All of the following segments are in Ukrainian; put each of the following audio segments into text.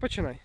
Починай.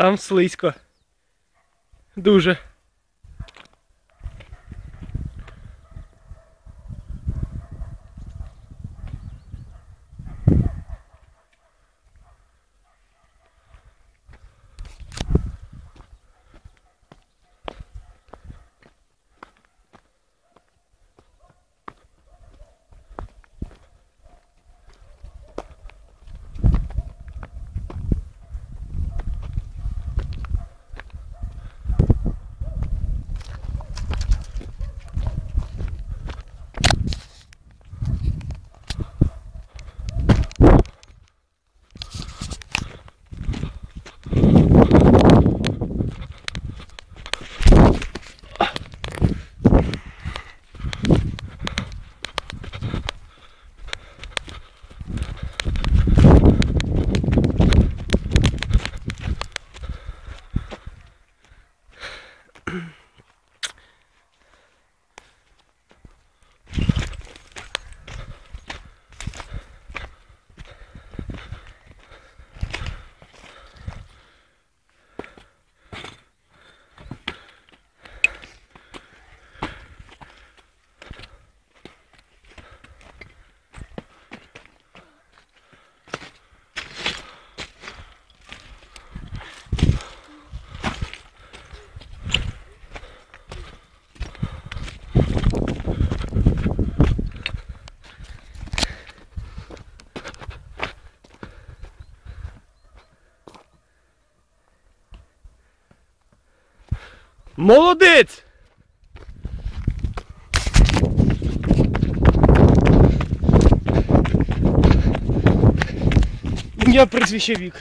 Там слизько. Дуже. Молодець! Ім'я прізвище Вік.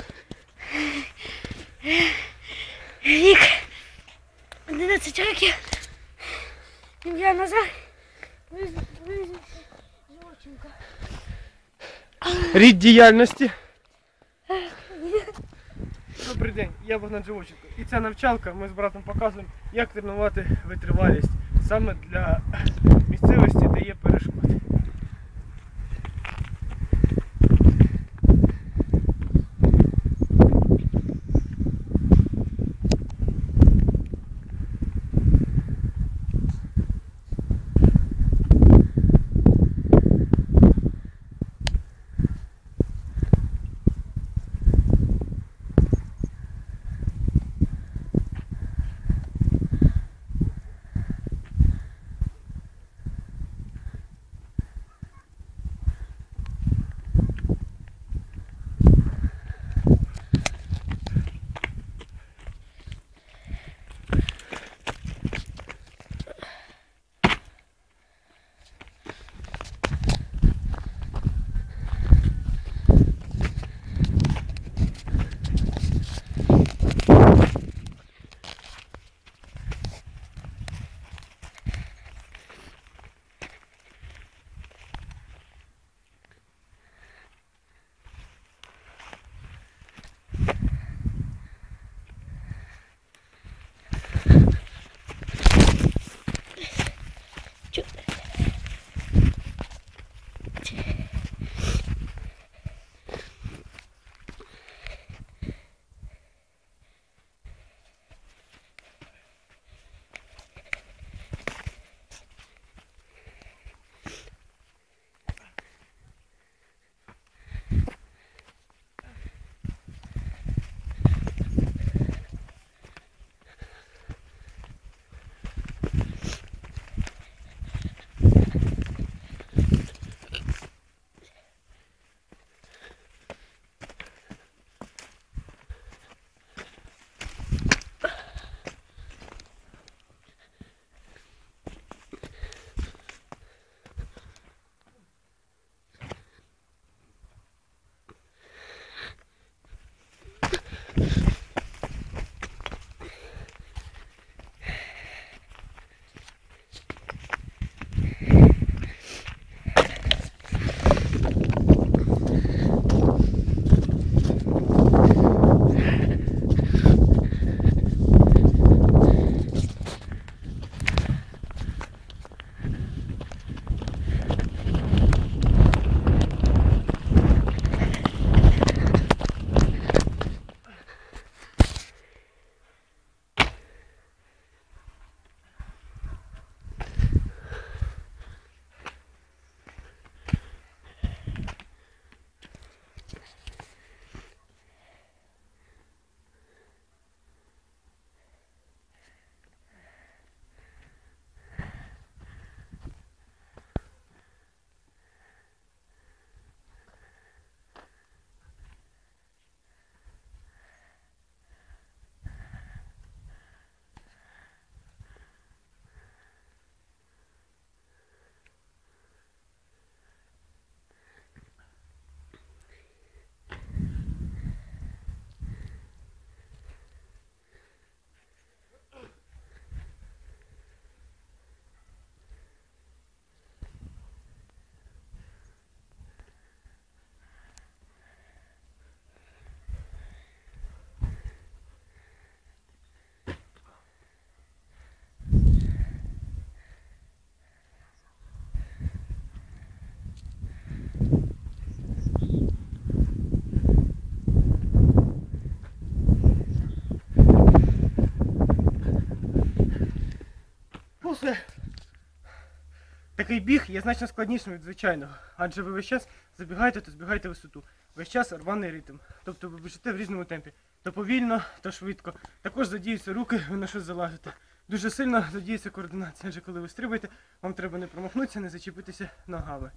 Вік. 11 років. Ім'я Назар. Жорченко. Рід діяльності. Добрий день, я Богдан Живоченко. І ця навчалка ми з братом показуємо, як тренувати витривалість саме для Такий біг є значно складнішим від звичайного, адже ви весь час забігаєте, то збігаєте висоту. Весь час рваний ритм. Тобто ви біжите в різному темпі. То повільно, то швидко. Також задіються руки, ви на щось залазите. Дуже сильно задіється координація, адже коли ви стрибаєте, вам треба не промахнутися, не зачепитися ногами.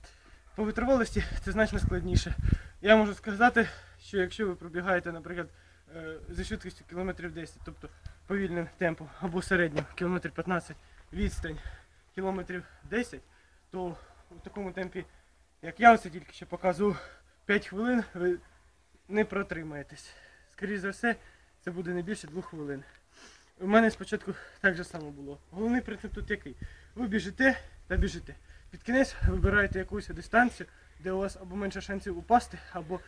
По витривалості це значно складніше. Я можу сказати, що якщо ви пробігаєте, наприклад, е, зі швидкістю кілометрів 10, тобто повільним темпом або середнім кілометр 15 відстань кілометрів 10, то у такому темпі, як я оце тільки що показував, 5 хвилин ви не протримаєтесь. Скоріше за все, це буде не більше 2 хвилин. У мене спочатку так же само було. Головний принцип тут який? Ви біжите та біжите. Під кінець вибираєте якусь дистанцію, де у вас або менше шансів упасти, або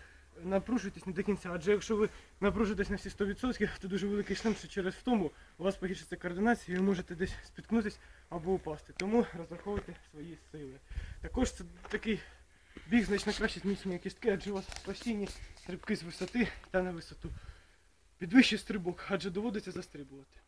напружуєтесь не до кінця. Адже якщо ви напружитесь на всі 100%, то дуже великий шанс, що через втому у вас погіршиться координація і ви можете десь спіткнутись або упасти. Тому розраховуйте свої сили. Також це такий біг значно краще зміцнює кістки, адже у вас постійні стрибки з висоти та на висоту. Підвищує стрибок, адже доводиться застрибувати.